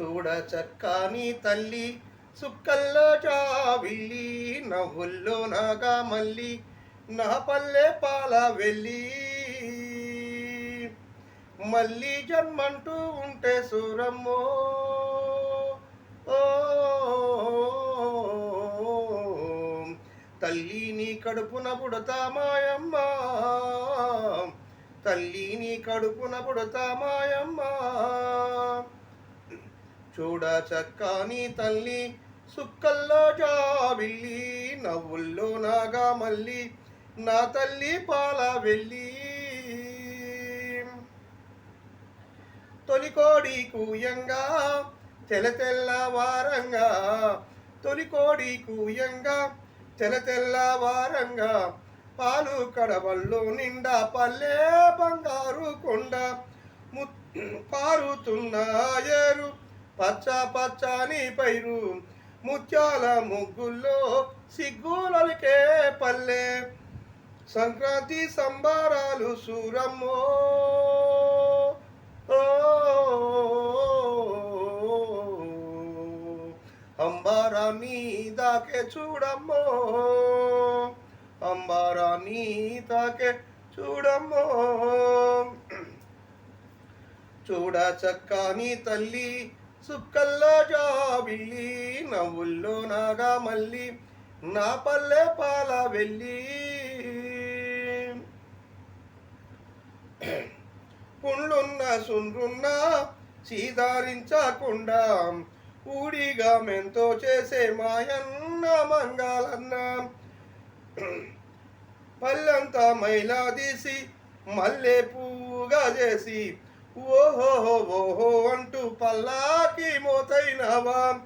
చూడ చక్కని తల్లి సుక్కల్లో చావిల్లి నవ్వుల్లో నాగా మల్లి నా పల్లె పాల వెళ్ళి. మళ్ళీ జన్మంటూ ఉంటే సూరమ్మో తల్లి నీ కడుపున పుడతా మాయమ్మ. తల్లి నీ కడుపున పుడతా మాయమ్మ. చూడ చక్కని తల్లి సుక్కల్లో జాబిల్లి నవ్వుల్లో నాగా మళ్ళీ నా తల్లి పాల వెళ్ళి. తొలికోడి కూయంగా తెల తెల్లవారంగా తొలికోడి కూయంగా తెల తెల్ల వారంగా పాలు కడవల్లో నిండా పల్లె బంగారు కొండ ము- పారుతున్నాయరు ఏరు. పచ్చ పచ్చని పైరు ముత్యాల ముగ్గుల్లో సిగ్గులకే పల్లె. సంక్రాంతి సంబారాలు సూరమ్మో. అంబార అంబారాన్ని దాకే చూడమ్మో. అంబార తాకే చూడమ్మో. చూడ చక్కని తల్లి సుక్కల్లో జాబిల్లి నవ్వుల్లో నాగా మళ్ళీ నా పల్లె పాల వెళ్ళి. పుండ్లున్న సుండ్రున్న సీదారించకుండా ఊడిగా మెంతో చేసే మాయన్న మంగాలన్న. పల్లెంతా మైలా తీసి మల్లె పువ్వుగా చేసి ఓహో ఓహో అంటూ పల్లాకి మోతైనవా?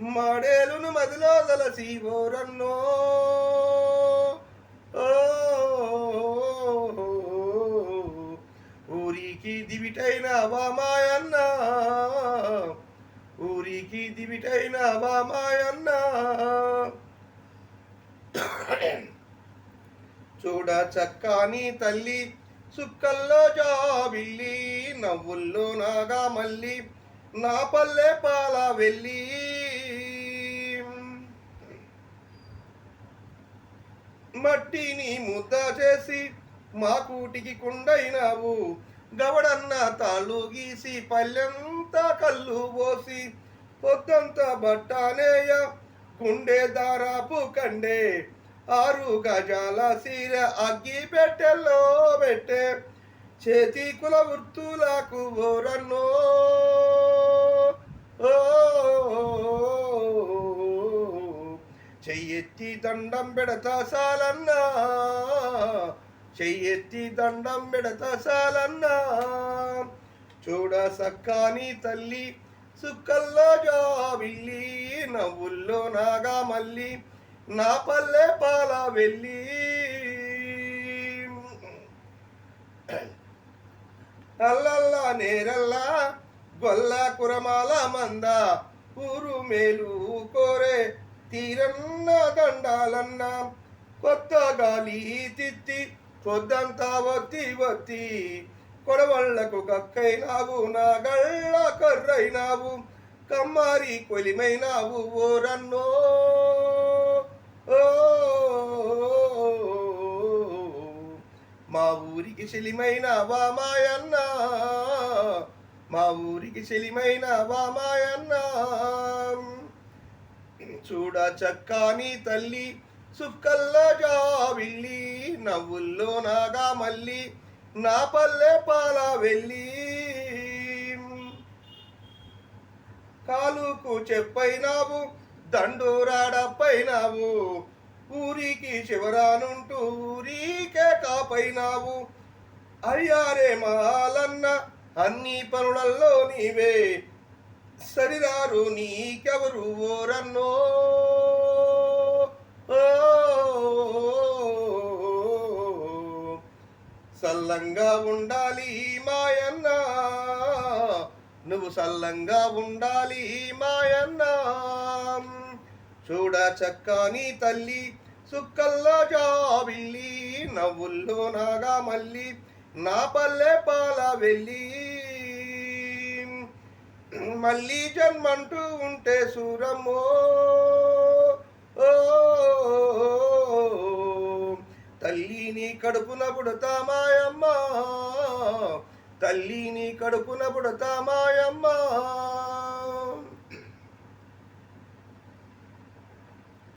మడేలును మదిలో దలసి ఓరన్నో. ఓ, ఊరికి దివిటైన మాయన్న? ఊరికి దివిటైన మాయన్న? చూడ చక్కని తల్లి సుక్కల్లో జాబిల్లి నవ్వుల్లో నాగా మళ్ళీ నా పల్లె పాల వెళ్ళి మట్టిని ముద్ద చేసి మా కూటికి కుండైనావు. గవడన్న తాళ్ళు గీసి పల్లెంతా కళ్ళు పోసి పొద్దంతా బట్టానేయ గుండె దారాపు కండే. ఆరు గజాల సిర అగ్గి పెట్టెల్లో పెట్టే. చేతి కుల వృత్తులకు ఓరన్నో ఓ, చెయ్యెత్తి దండం పెడతా సాలన్నా. చెయ్యెత్తి దండం పెడతా సాలన్నా. చూడ సక్కాని తల్లి సుక్కల్లో జాబిల్లి నవ్వుల్లో నాగా మళ్ళీ నా పల్లె పాల వెళ్ళి. అల్లల్లా నేరల్లా గొల్ల కురమాల మంద ఊరు మేలు కోరే తీరన్న దండాలన్న కొత్త గాలి తిత్తి పొద్దంతా వత్తి వత్తి కొడవళ్ళకు కక్కైనావు నా గళ్ళ కర్రైనావు కమ్మారి కొలిమైనావు ఓరన్నో ఊరికి శలిమైన వామాయన్న మా ఊరికి శలిమైన వామాయన్న చూడ చక్కని తల్లి సుక్కల్లో జావిల్లి నవ్వుల్లో నాగా మళ్ళీ నా పల్లె పాల వెళ్ళి. కాలుకు చెప్పైనావు దండోరాడపైనావు ఊరికి చివరానుంటూ ఊరికే కాపైనావు. అయ్యారే మహాలన్న అన్ని పనులల్లో నీవే. సరిరారు నీకెవరు ఓరన్నో. ఓ, సల్లంగా ఉండాలి మాయన్న. నువ్వు సల్లంగా ఉండాలి మాయన్నా. చూడ చక్కని తల్లి సుక్కల్లో జాబిల్లి నవ్వుల్లో నాగా మల్లి నా పల్లె పాల వెళ్ళి. మళ్ళీ జన్మంటూ ఉంటే సూరమ్మో. ఓ, కడుపున పుడతా మాయమ్మ. తల్లిని కడుపున పుడతా మాయమ్మ.